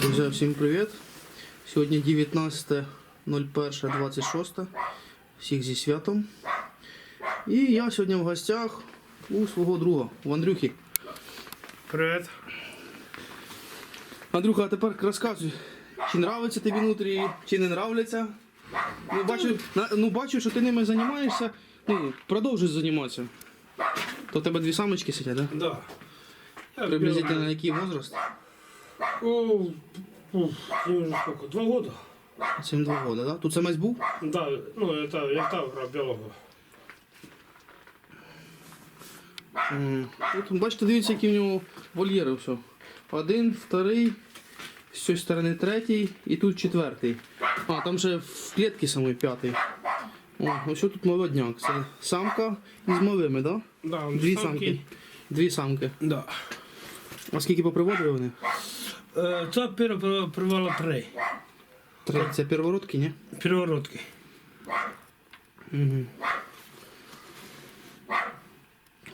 Друзі, всім привіт! Сьогодні 19.01.26. Всіх зі святом. І я сьогодні в гостях у свого друга, у Андрюхи. Привет. Андрюха, а тепер розказуй, чи нравиться тобі внутрі, чи не нравляться. Ну, бачу, ну, бачу, що ти ними займаєшся. Ну, продовжуй займатися. То в тебе дві самочки сидять, так? Да? Да. Приблизительно на який возраст? Мне уже сколько? Два года? 7-2 роки, так? Да? Тут самець був? Да, ну это я так играл белого. М, От, бачите, дивіться, які в нього вольєри все. Один, вторий, з цієї сторони третій і тут четвертий. А, там ще в клітці самий п'ятий. О, ось що тут молодняк. Це самка із малими, так? Да, Да? Дві самки. самки. Дві самки. Да. А скільки поприводили вони? Э, Це привела три. Три. Це первородки, ні? Переворотки. Угу.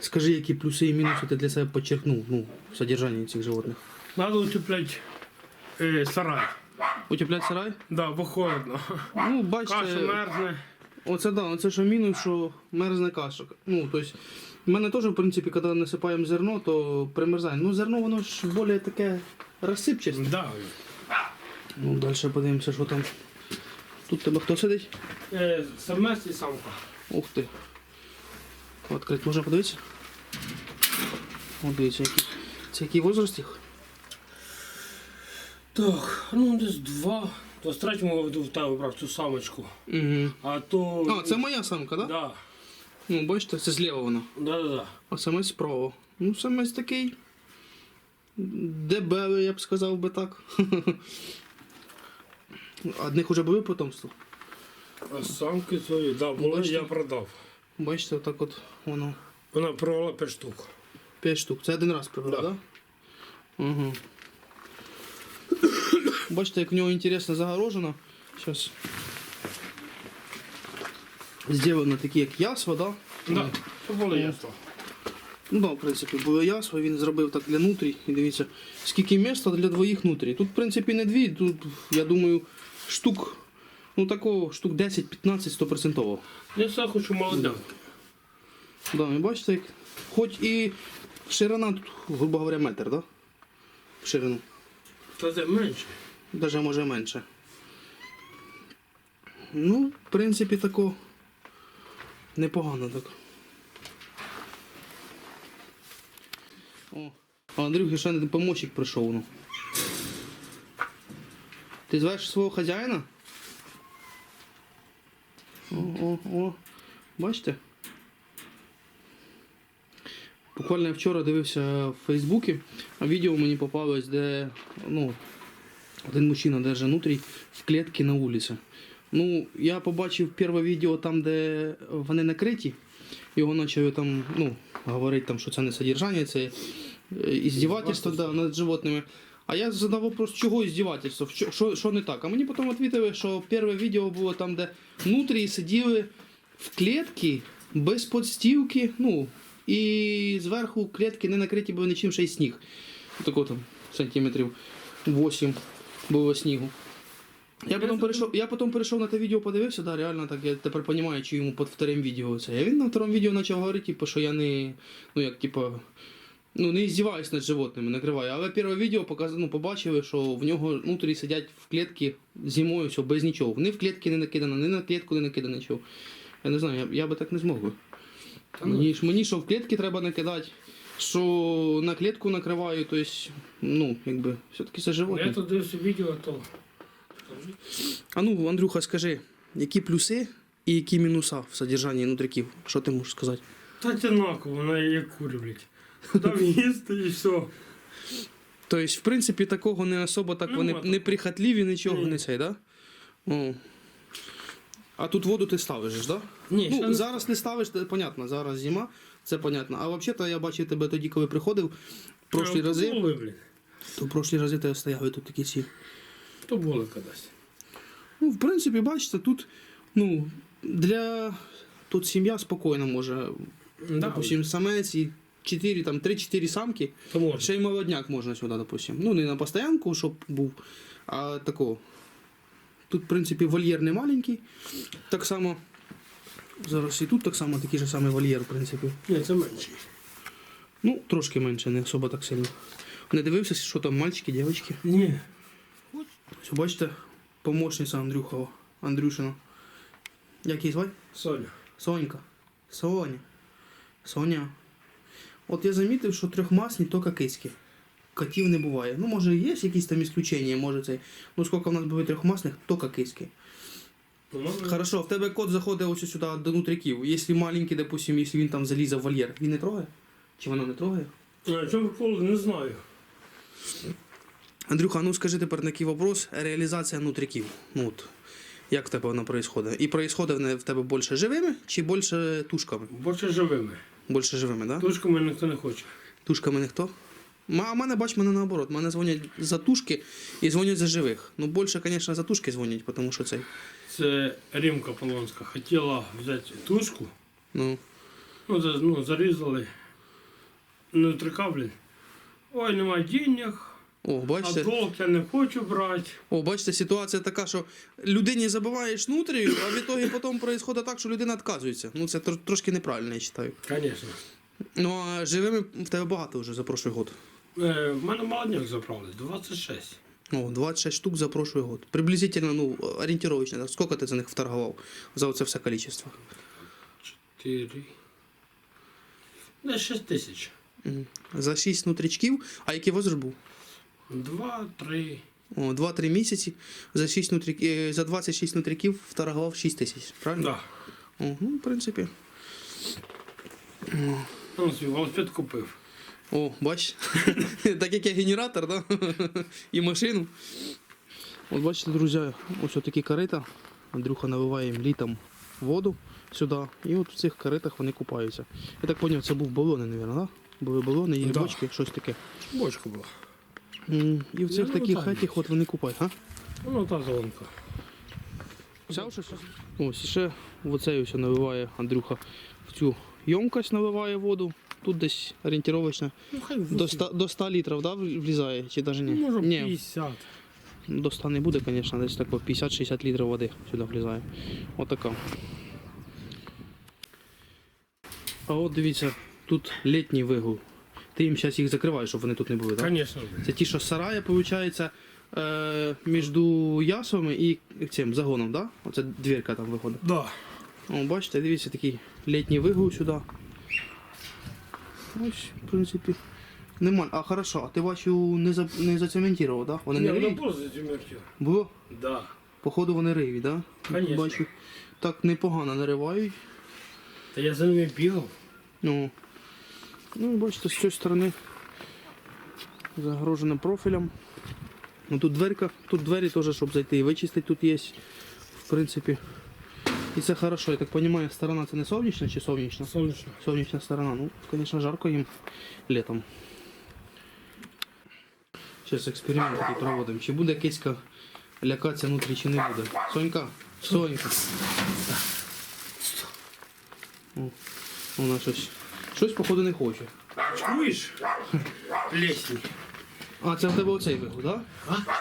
Скажи, які плюси і мінуси ти для себе подчеркнув ну, в содержанні цих животних. Надо утеплять э, сарай. Утеплять сарай? Да, бо холодно. Ну, бачите. Каша мерзне. Оце да, оце що мінус, що мерзне каша. Ну, тобто, в мене теж, в принципі, коли насипаємо зерно, то примерзає. Ну, зерно воно ж більш таке розсипчасте. Да. Ну, далі подивимося, що там. Тут тебе хто сидить? Самець і самка. Ух ти. Відкрити можна подивитися? О, дивіться, який. Це який возраст їх? Так, ну десь два. В 23-му году там вибрав цю самочку. Угу. А то... А, це моя самка, так? Да? Да. Ну, бачите, це зліва вона. Да, да, да. А самець справа. Ну, самець такий. Дебелий, я б сказав би так. Одних уже були потомство. А самки свої, да, були, бачите? я продав. Бачите, отак от воно. Вона провела 5 штук. 5 штук. Це один раз привели, так? Да. Да? Угу. Бачите, як в нього інтересно загорожено. Зараз. Зроблено такі, як ясла, да? Да, це було ясно. Ну да, в принципі, було ясно, він зробив так для нутрій. І дивіться, скільки міста для двоїх нутрій. Тут, в принципі, не дві, тут, я думаю, штук, ну такого, штук 10-15 100%. Я все хочу молодняк. Да, і бачите, як, хоч і ширина тут, грубо говоря, метр, да? В ширину. Та це менше. Даже може менше. Ну, в принципі, тако непогано так. О, Андрюхи ще не помощник прийшов. Ну. Ти звеш свого хазяїна? О, о, о. Бачите? Буквально я вчора дивився в Фейсбуці, а відео мені попалось, де ну, один мужчина держить внутрі в клітці на вулиці. Ну, я побачив перше відео там, де вони накриті. Його почали там, ну, говорити, там, що це не содержання, це е, іздівательство да, над животними. А я задав вопрос, чого іздівательство, що, що, що не так. А мені потім відповіли, що перше відео було там, де внутрі сиділи в клітці без подстілки, ну, і зверху клітки не накриті були нічим ще й сніг. Тако там сантиметрів 8 було снігу. Я потім перейшов, я потім перейшов на те відео, подивився, да, реально так, я тепер розумію, чи йому під вторим відео це. А він на второму відео почав говорити, типу, що я не, ну як, типу, ну не іздіваюсь над животними, накриваю. Але перше відео показ, ну, побачили, що в нього внутрі сидять в клітці зимою, все, без нічого. Ні в клітки не накидано, ні на клітку не накидано нічого. Я не знаю, я, я би так не змог би. Мені, ж- мені що в клітки треба накидати, що на клітку накриваю, то есть, ну, якби, все-таки це животне. Я тут дивився відео, то А ну, Андрюха, скажи, які плюси і які мінуса в содержанні нутриків? Що ти можеш сказати? та одинаково, вона як кури, блядь. Там їсти і все. Тобто, в принципі, такого не особо так Ну, вони не прихотливі, нічого Ні. не цей, да? О. А тут воду ти ставиш, ж, да? Ні, ще Ну, не- зараз не ставиш, це понятно, зараз зима, це понятно. А взагалі-то я бачив тебе тоді, коли приходив, в прошлі рази, були, блядь. то в прошлі рази тебе стояли тут такі ці. То було кудись. Ну, в принципі, бачите, тут, ну, для. Тут сім'я спокійно може. Да, Допустим, самець і 4, там 3-4 самки. То можна. Ще й молодняк можна сюди, допустим. Ну, не на постоянку, щоб був, а такого. Тут, в принципі, вольєр не маленький. Так само. Зараз і тут так само такий же самий вольєр, в принципі. Ні, це менший. Ну, трошки менше, не особо так сильно. Не дивився, що там мальчики, дівчатки. Ні. Все, бачите, помощниця Андрюхова, Андрюшина. Як її звати? Соня. Сонька. Соня. Соня. От я замітив, що трьохмасні тільки киськи. Котів не буває. Ну, може, є якісь там ісключення, може це. Ну, скільки в нас буває трьохмасних, тільки киськи. Ну, Хорошо, в тебе кот заходить ось сюди до нутряків. Якщо маленький, допустим, якщо він там залізе в вольєр, він не трогає? Чи воно не трогає? Чому прикол, не знаю. Андрюха, ну скажи тепер такий вопрос. Реалізація нутряків. Ну, от, як в тебе вона відбувається? І відбувається в тебе більше живими чи більше тушками? Більше живими. Більше живими, так? Да? Тушками ніхто не хоче. Тушками ніхто? А мене, бач, мене наоборот. Мене дзвонять за тушки і дзвонять за живих. Ну, більше, звісно, за тушки дзвонять, тому що цей. Це Римка Полонська хотіла взяти тушку, Ну, ну, за- ну зарізали. Ну, трика, блін. Ой, немає денег, о, а бачите? долг я не хочу брати. О, бачите, ситуація така, що людині забиваєш нутрію, а в ітогі потім відбувається так, що людина відказується. Ну, це тр- трошки неправильно, я вважаю. Звісно. Ну, а живими в тебе багато вже за прошлий год. Е, в мене молодняк забрали, 26. О, 26 штук за прошлый год. Приблизительно, ну, ориентировочно, так, сколько ти за них вторгував за оце все количество? 4. Десь 6 тисяч. За 6 нутрячків, а який возраст був? 2, 3. О, 2-3 місяці, за, 6 нутрі... е, за 26 нутряків вторгував 6 тисяч, правильно? Да. О, ну, в принципі. Ну, велосипед купив. О, бач, так як я генератор, да? і машину. От бачите, друзі, ось такі корита. Андрюха наливає їм літом воду сюди, і от в цих коритах вони купаються. Я так зрозумів, це був балони, мабуть, да? Були балони, і Да. бочки, щось таке. Бочка була. М, І в цих Ну, таких там хатіх от вони купають, а? Ну, та зеленка. Ось ще в оцей ось наливає Андрюха в цю ємкость наливає воду. Тут десь орієнтировочно Ну, хай до 100, до 100 літрів да, влізає, чи навіть ні? Може, ні, 50. до 100 не буде, звісно, десь тако 50-60 літрів води сюди влізає. Отака. А от дивіться, тут літній вигул. Ти їм зараз їх закриваєш, щоб вони тут не були, так? Конечно. Це ті, що з сарая, виходить, е, між ясами і цим загоном, так? Оце двірка там виходить. Да. О, бачите, дивіться, такий літній вигул сюди. Ось, в принципі. Нема. А хорошо, а ти бачу, не, за, не зацементував, так? Да? Вони не Не, ну риють? просто зімертів. Було? Да. Походу вони риють, так? Да? Конечно. Бачу. Так непогано наривають. Та я за ними бігав. Ну, ну бачите, з цієї сторони загорожено профілем. Ну, тут дверка, тут двері теж, щоб зайти і вичистити тут є. В принципі. І це хорошо, я так розумію, сторона це не сонячна чи сонячна? Сонячно. Сонячна сторона. Ну, звісно, жарко їм літом. Зараз експеримент такий проводимо. Чи буде киська лякатися внутрі, чи не буде. Сонька, Сонька. О, вона щось. Щось, походу, не хоче. Чуєш? Лесні. А, це в тебе оцей вигул, так?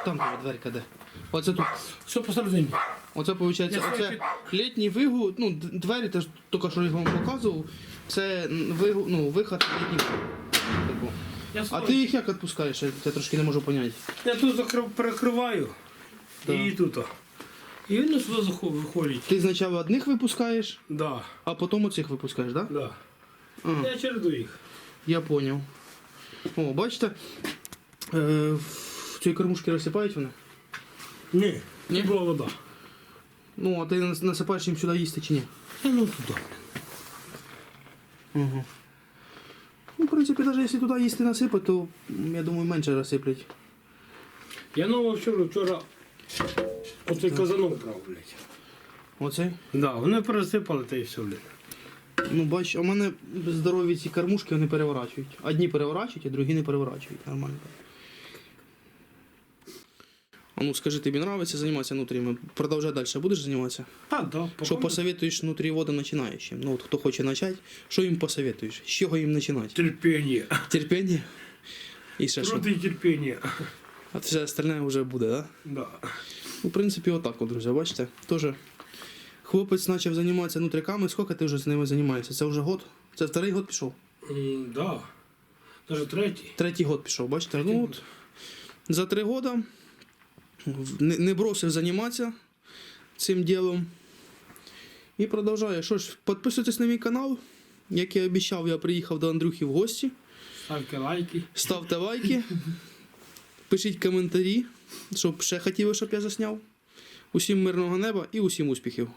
Там тебе дверка де. Оце тут. Все посередині. Оце виходить, оце літній вигул, ну, двері теж тільки що я вам показував. Це вигул, ну, виход літній. Типу. Я, А ти їх як відпускаєш? Я трошки не можу зрозуміти. я тут закрив, перекриваю. Да. І тут. І вони сюди виходять. Ти спочатку одних випускаєш, Да. а потім оцих випускаєш, так? Да? Да. Ага. Я череду їх. Я понял. О, бачите? Е, в цій кормушці розсипають вони? Ні. Ні? Ні? була вода. Ну, а ти нас- насипаєш їм сюди їсти чи ні? Я ну туди. Угу. Ну, в принципі, навіть якщо туди їсти насипати, то м, я думаю, менше розсиплять. Я нового вчора, вчора оцей казанок брав, блядь. Оцей? Да, вони пересипали та і все, блядь. Ну, бач, у мене здорові ці кормушки вони переворачують. Одні переворачують, а другі не переворачують. Нормально. А ну скажи, тобі подобається займатися внутріми? Продовжай далі будеш займатися? А, да, Що посоветуєш внутріводам починаючим? Ну, от хто хоче почати, що їм посоветуєш? З чого їм починати? терпіння. Терпіння? І ще що? Труд і терпіння. А все остальне вже буде, так? Да? Да. Ну, в принципі, отак, от, друзі, бачите, теж хлопець почав займатися нутриками. Скільки ти вже з ними займаєшся? Це вже год? Це вторий год пішов? М, Да. Даже третій. Третій год пішов, бачите? Ну, от, за три года не, не бросив займатися цим ділом. І продовжує. Що ж, підписуйтесь на мій канал. Як я обіцяв, я приїхав до Андрюхи в гості. Ставте лайки. Ставте лайки, пишіть коментарі, щоб ще хотіли, щоб я засняв. Усім мирного неба і усім успіхів.